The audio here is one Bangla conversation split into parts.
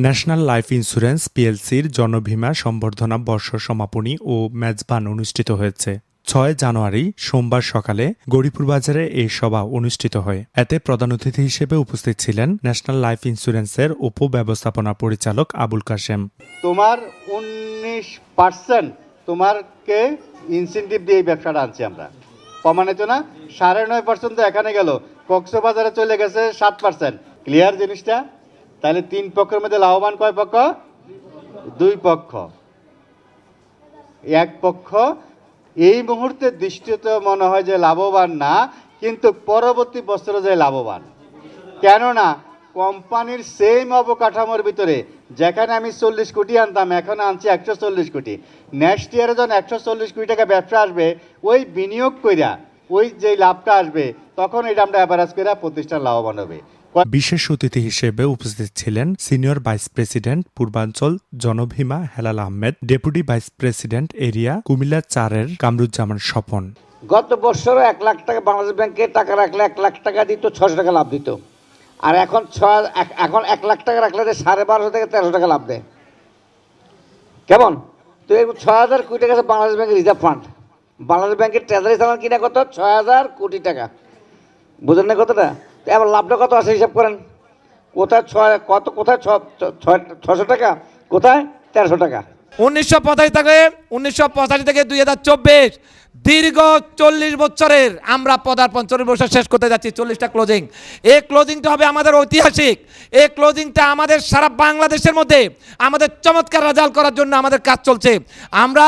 ন্যাশনাল লাইফ ইন্স্যুরেন্স পিএলসির জনভীমা সম্বর্ধনা বর্ষ সমাপনী ও মেজবান অনুষ্ঠিত হয়েছে। ছয় জানুয়ারি সোমবার সকালে গরিপুর বাজারে এই সভা অনুষ্ঠিত হয়। এতে প্রধান অতিথি হিসেবে উপস্থিত ছিলেন ন্যাশনাল লাইফ ইন্স্যুরেন্সের উপ ব্যবস্থাপনা পরিচালক আবুল কাশেম। তোমার উনিশ পার্সেন্ট তোমারকে ইনসেন্টিভ দিয়ে এই ব্যবসাটা আনছি আমরা। প্রমাণিত না, সাড়ে নয় পার্সেন্ট তো এখানে গেল, কক্সবাজারে চলে গেছে সাত পার্সেন্ট ক্লিয়ার জিনিসটা? তাহলে তিন পক্ষের মধ্যে লাভবান কয় পক্ষ? দুই পক্ষ। এক পক্ষ। এই মুহূর্তে দৃষ্টিতে মনে হয় যে লাভবান না, কিন্তু পরবর্তী বছরে যে লাভবান। কেননা কোম্পানির সেম অবকাঠামোর ভিতরে যেখানে আমি চল্লিশ কোটি আনতাম এখন আনছি একশো চল্লিশ কোটি। নেক্সট ইয়ারে যখন একশো চল্লিশ কোটি টাকা ব্যবসা আসবে ওই বিনিয়োগ কইরা ওই যে লাভটা আসবে তখন এটা আমরা অ্যাভারেজ করে প্রতিষ্ঠান লাভবান হবে। বিশেষ অতিথি হিসেবে উপস্থিত ছিলেন সিনিয়র ভাইস প্রেসিডেন্ট পূর্বাঞ্চল Janabima Helal Ahmed deputy vice president area Comilla চারের কামরুজ্জামান স্বপন। গত বছরও এক লাখ টাকা বাংলাদেশ ব্যাংকে টাকা রাখলে এক লাখ টাকা দিত ছশো টাকা লাভ দিত। আর এখন এক- এখন এক লাখ টাকা রাখলে যে সাড়ে বারোশো থেকে তেরোশো টাকা লাভ দেয়। কেমন? তো এই ছয় হাজার কোটি টাকা আছে বাংলাদেশ ব্যাংকের রিজার্ভ ফান্ড। বাংলাদেশ ব্যাংকের ট্রেজারি চালান কিনা কত? ছয় হাজার কোটি টাকা। বুঝলেন না কতটা তো এবার লাভটা কত আছে হিসাব করেন? কোথায় ছয়, কত, কোথায় ছ- ছ- ছশো টাকা? কোথায়? তেরোশো টাকা। উনিশশো পঁচাশি থেকে, উনিশশো পঁচাশি থেকে দুই হাজার চব্বিশ, দীর্ঘ চল্লিশ বছরের আমরা পদার্পণ চল্লিশ বছর শেষ করতে যাচ্ছি, চল্লিশটা ক্লোজিং এই ক্লোজিংটা হবে আমাদের ঐতিহাসিক এই ক্লোজিংটা আমাদের সারা বাংলাদেশের মধ্যে আমাদের চমৎকার রেজাল্ট করার জন্য আমাদের কাজ চলছে। আমরা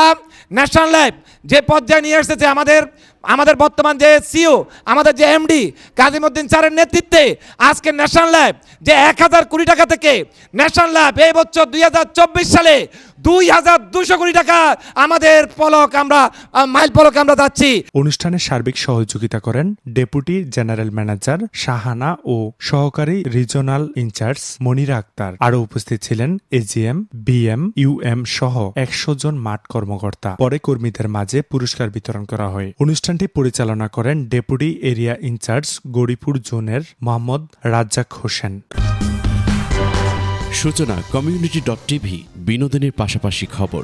ন্যাশনাল লাইফ যে পর্যায়ে নিয়ে এসেছে, আমাদের আমাদের বর্তমান যে সিও, আমাদের যে এমডি কাজিমুদ্দিন স্যারের নেতৃত্বে আজকে ন্যাশনাল ল্যাব যে এক হাজার কোটি টাকা থেকে ন্যাশনাল ল্যাব এই বছর দুই চব্বিশ সালে দুই হাজার দুশো কোটি টাকা আমাদের পলক আমরা মাইল পলক আমরা যাচ্ছি। অনুষ্ঠানে সার্বিক সহযোগিতা করেন ডেপুটি জেনারেল ম্যানেজার শাহানা ও সহকারী রিজনাল ইনচার্জ মনিরা আক্তার। আরও উপস্থিত ছিলেন এজিএম, বিএম, ইউএম সহ একশো জন মাঠ কর্মকর্তা। পরে কর্মীদের মাঝে পুরস্কার বিতরণ করা হয়। অনুষ্ঠানটি পরিচালনা করেন ডেপুটি এরিয়া ইনচার্জ গরিপুর জোনের মোহাম্মদ রাজ্জাক হোসেন। সূচনা কমিউনিটি ডট টিভি বিনোদনের পাশাপাশি খবর।